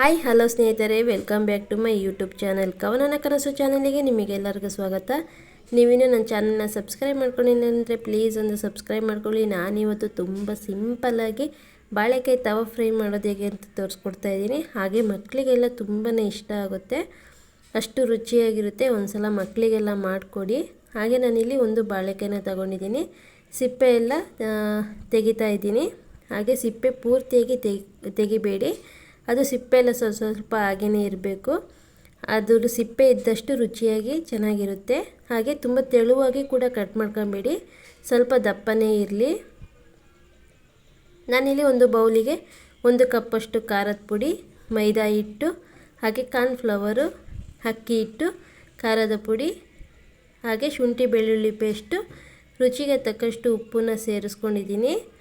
Hi hello ಸ್ನೇಹಿತರೆ welcome back to my YouTube channel ಕವನನ ಕನಸು ಚಾನಲಿಗೆ ನಿಮಗೆಲ್ಲರಿಗೂ ಸ್ವಾಗತ. ನೀವಿನ್ನೂ ನನ್ನ ಚಾನಲ್ನ ಸಬ್ಸ್ಕ್ರೈಬ್ ಮಾಡ್ಕೊಂಡಿಲ್ಲ ಅಂದರೆ ಪ್ಲೀಸ್ ಒಂದು ಸಬ್ಸ್ಕ್ರೈಬ್ ಮಾಡ್ಕೊಳ್ಳಿ. ನಾನಿವತ್ತು ತುಂಬ ಸಿಂಪಲ್ಲಾಗಿ ಬಾಳೆಕಾಯಿ ತವ ಫ್ರೈ ಮಾಡೋದು ಹೇಗೆ ಅಂತ ತೋರಿಸ್ಕೊಡ್ತಾ ಇದ್ದೀನಿ. ಹಾಗೆ ಮಕ್ಕಳಿಗೆಲ್ಲ ತುಂಬಾ ಇಷ್ಟ ಆಗುತ್ತೆ. ಅಷ್ಟು ರುಚಿಯಾಗಿರುತ್ತೆ. ಒಂದು ಸಲ ಮಕ್ಕಳಿಗೆಲ್ಲ ಮಾಡಿಕೊಡಿ. ಹಾಗೆ ನಾನಿಲ್ಲಿ ಒಂದು ಬಾಳೆಕಾಯಿನ ತಗೊಂಡಿದ್ದೀನಿ. ಸಿಪ್ಪೆ ಎಲ್ಲ ತೆಗಿತಾ ಇದ್ದೀನಿ. ಹಾಗೆ ಸಿಪ್ಪೆ ಪೂರ್ತಿಯಾಗಿ ತೆಗಿ, ತೆಗಿಬೇಡಿ. ಅದು ಸಿಪ್ಪೆ ಎಲ್ಲ ಸ್ವಲ್ಪ ಸ್ವಲ್ಪ ಹಾಗೆಯೇ ಇರಬೇಕು. ಅದ್ರ ಸಿಪ್ಪೆ ಇದ್ದಷ್ಟು ರುಚಿಯಾಗಿ ಚೆನ್ನಾಗಿರುತ್ತೆ. ಹಾಗೆ ತುಂಬ ತೆಳುವಾಗಿ ಕೂಡ ಕಟ್ ಮಾಡ್ಕೊಬೇಡಿ. ಸ್ವಲ್ಪ ದಪ್ಪನೇ ಇರಲಿ. ನಾನಿಲ್ಲಿ ಒಂದು ಬೌಲಿಗೆ ಒಂದು ಕಪ್ಪಷ್ಟು ಖಾರದ ಪುಡಿ, ಮೈದಾ ಹಿಟ್ಟು, ಹಾಗೆ ಕಾರ್ನ್ ಫ್ಲವರು ಅಕ್ಕಿ ಹಿಟ್ಟು, ಖಾರದ ಪುಡಿ, ಹಾಗೆ ಶುಂಠಿ ಬೆಳ್ಳುಳ್ಳಿ ಪೇಸ್ಟು, ರುಚಿಗೆ ತಕ್ಕಷ್ಟು ಉಪ್ಪನ್ನ ಸೇರಿಸ್ಕೊಂಡಿದ್ದೀನಿ.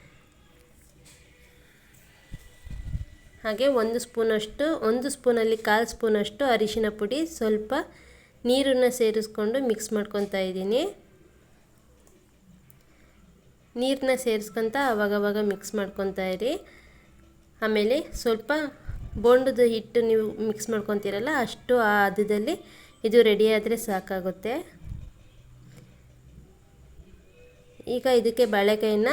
ಹಾಗೆ ಒಂದು ಸ್ಪೂನಷ್ಟು, ಒಂದು ಸ್ಪೂನಲ್ಲಿ ಕಾಲು ಸ್ಪೂನಷ್ಟು ಅರಿಶಿನ ಪುಡಿ ಸ್ವಲ್ಪ ನೀರನ್ನು ಸೇರಿಸ್ಕೊಂಡು ಮಿಕ್ಸ್ ಮಾಡ್ಕೊತಾ ಇದ್ದೀನಿ. ನೀರನ್ನ ಸೇರಿಸ್ಕೊತ ಅವಾಗವಾಗ ಮಿಕ್ಸ್ ಮಾಡ್ಕೊತಾ ಇರಿ. ಆಮೇಲೆ ಸ್ವಲ್ಪ ಬೋಂಡದ ಹಿಟ್ಟು ನೀವು ಮಿಕ್ಸ್ ಮಾಡ್ಕೊತೀರಲ್ಲ, ಅಷ್ಟು ಆ ಹದದಲ್ಲಿ ಇದು ರೆಡಿಯಾದರೆ ಸಾಕಾಗುತ್ತೆ. ಈಗ ಇದಕ್ಕೆ ಬಾಳೆಕಾಯಿನ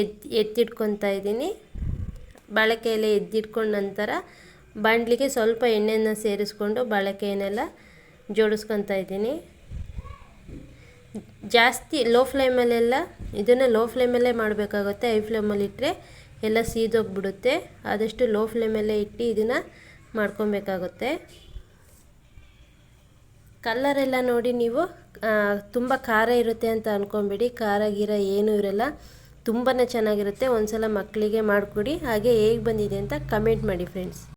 ಎತ್, ಎತ್ತಿಟ್ಕೊತಾ ಇದ್ದೀನಿ. ಬಾಳೆಕಾಯೆಲ್ಲ ಎದ್ದಿಟ್ಕೊಂಡ ನಂತರ ಬಾಣಲಿಗೆ ಸ್ವಲ್ಪ ಎಣ್ಣೆಯನ್ನು ಸೇರಿಸ್ಕೊಂಡು ಬಾಳೆಕಾಯನ್ನೆಲ್ಲ ಜೋಡಿಸ್ಕೊತಾ ಇದ್ದೀನಿ. ಜಾಸ್ತಿ ಲೋ ಫ್ಲೇಮಲ್ಲೆಲ್ಲ ಇದನ್ನು ಲೋ ಫ್ಲೇಮಲ್ಲೇ ಮಾಡಬೇಕಾಗುತ್ತೆ. ಹೈ ಫ್ಲೇಮಲ್ಲಿ ಇಟ್ಟರೆ ಎಲ್ಲ ಸೀದೋಗ್ಬಿಡುತ್ತೆ. ಆದಷ್ಟು ಲೋ ಫ್ಲೇಮಲ್ಲೇ ಇಟ್ಟು ಇದನ್ನು ಮಾಡ್ಕೊಬೇಕಾಗುತ್ತೆ. ಕಲ್ಲರೆಲ್ಲ ನೋಡಿ ನೀವು ತುಂಬ ಖಾರ ಇರುತ್ತೆ ಅಂತ ಅಂದ್ಕೊಬೇಡಿ ಖಾರ, ಗೀರ ಏನೂ ಇರಲ್ಲ. ತುಂಬಾ ಚೆನ್ನಾಗಿರುತ್ತೆ. ಒಂದು ಸಲ ಮಕ್ಕಳಿಗೆ ಮಾಡಿಕೊಡಿ. ಹಾಗೆ ಹೇಗೆ ಬಂದಿದೆ ಅಂತ ಕಮೆಂಟ್ ಮಾಡಿ ಫ್ರೆಂಡ್ಸ್